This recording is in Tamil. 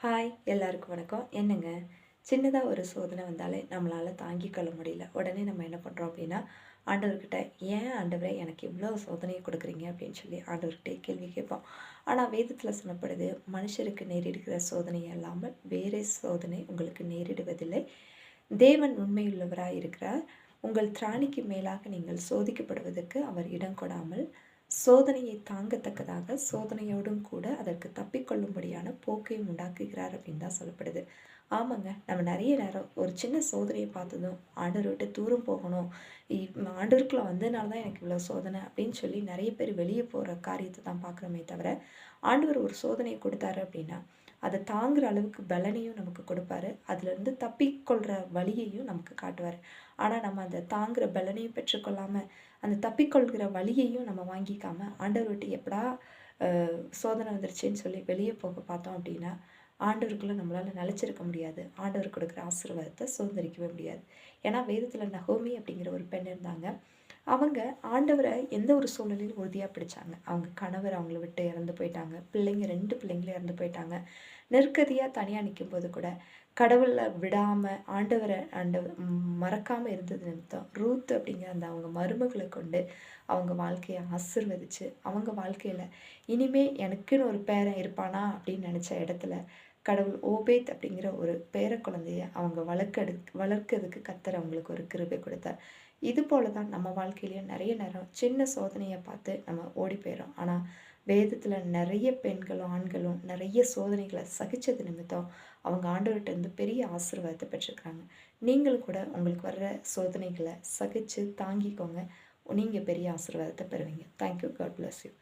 ஹாய் எல்லாருக்கும் வணக்கம். என்னங்க? சின்னதாக ஒரு சோதனை வந்தாலே நம்மளால் தாங்கிக்கொள்ள முடியல. உடனே நம்ம என்ன பண்ணுறோம் அப்படின்னா ஆண்டவர்கிட்ட ஏன் ஆண்டவரே எனக்கு இவ்வளோ சோதனையை கொடுக்குறீங்க? அப்படின்னு சொல்லி ஆண்டவர்கிட்ட கேள்வி கேட்போம். ஆனால் வேதத்தில் சொல்லப்படுது மனுஷருக்கு நேரிடுகிற சோதனை அல்லாமல் வேறு சோதனை உங்களுக்கு நேரிடுவதில்லை. தேவன் உண்மையுள்ளவராக இருக்கிறார் உங்கள் திராணிக்கு மேலாக நீங்கள் சோதிக்கப்படுவதற்கு அவர் இடம் கொடாமல் சோதனையை தாங்கத்தக்கதாக சோதனையோடும் கூட அதற்கு தப்பிக்கொள்ளும்படியான போக்கையும் உண்டாக்குகிறார் அப்படின்னு தான் சொல்லப்படுது. ஆமாங்க நம்ம நிறைய நேரம் ஒரு சின்ன சோதனையை பார்த்ததும் ஆண்டவர் விட்டு தூரம் போகணும் இ- வந்ததுனால தான் எனக்கு இவ்வளோ சோதனை அப்படின்னு சொல்லி நிறைய பேர் வெளியே போகிற காரியத்தை தான் பார்க்குறோமே தவிர ஆண்டவர் ஒரு சோதனையை கொடுத்தாரு அப்படின்னா அதை தாங்குற அளவுக்கு பலனையும் நமக்கு கொடுப்பாரு. அதுலேருந்து தப்பிக்கொள்கிற வழியையும் நமக்கு காட்டுவார். ஆனால் நம்ம அந்த தாங்குற பலனையும் பெற்றுக்கொள்ளாமல் அந்த தப்பிக்கொள்கிற வழியையும் நம்ம வாங்கிக்காமல் ஆண்டவர் விட்டு எப்படா சோதனை வந்துருச்சுன்னு சொல்லி வெளியே போக பார்த்தோம் அப்படின்னா ஆண்டவருக்குள்ள நம்மளால் நிலைச்சிருக்க முடியாது. ஆண்டவர் கொடுக்குற ஆசீர்வாதத்தை சுதந்திரிக்கவே முடியாது. ஏன்னா வேதத்தில் நகோமி அப்படிங்கிற ஒரு பெண் இருந்தாங்க. அவங்க ஆண்டவரை எந்த ஒரு சூழ்நிலையும் உறுதியாக பிடிச்சாங்க. அவங்க கணவர் அவங்கள விட்டு இறந்து போயிட்டாங்க. பிள்ளைங்க ரெண்டு பிள்ளைங்களும் இறந்து போயிட்டாங்க. நெருக்கதியாக தனியாக நிற்கும்போது கூட கடவுளை விடாமல் ஆண்டவரை ஆண்டவர் மறக்காமல் இருந்தது நிமித்தம் ரூத் அப்படிங்கிற அந்த அவங்க மருமகளை கொண்டு அவங்க வாழ்க்கையை ஆசிர்வதிச்சு அவங்க வாழ்க்கையில் இனிமே எனக்குன்னு ஒரு பேரன் இருப்பானா அப்படின்னு நினச்ச இடத்துல கடவுள் ஓபேத் அப்படிங்கிற ஒரு பேர குழந்தைய அவங்க வளர்க்கெடு வளர்க்கறதுக்கு கத்தர் அவங்களுக்கு ஒரு கிருபை கொடுத்தார். இது போல தான் நம்ம வாழ்க்கையிலயும் நிறைய நேரம் சின்ன சோதனையை பார்த்து நம்ம ஓடி போயிடும் ஆனால் வேதத்தில் நிறைய பெண்களும் ஆண்களும் நிறைய சோதனைகளை சகிச்சது நிமித்தம் அவங்க ஆண்டவர்கிட்ட இருந்து பெரிய ஆசீர்வாதத்தை பெற்றிருக்கிறாங்க. நீங்களும் கூட உங்களுக்கு வர்ற சோதனைகளை சகித்து தாங்கிக்கோங்க. நீங்கள் பெரிய ஆசீர்வாதத்தை பெறுவீங்க. Thank you God bless you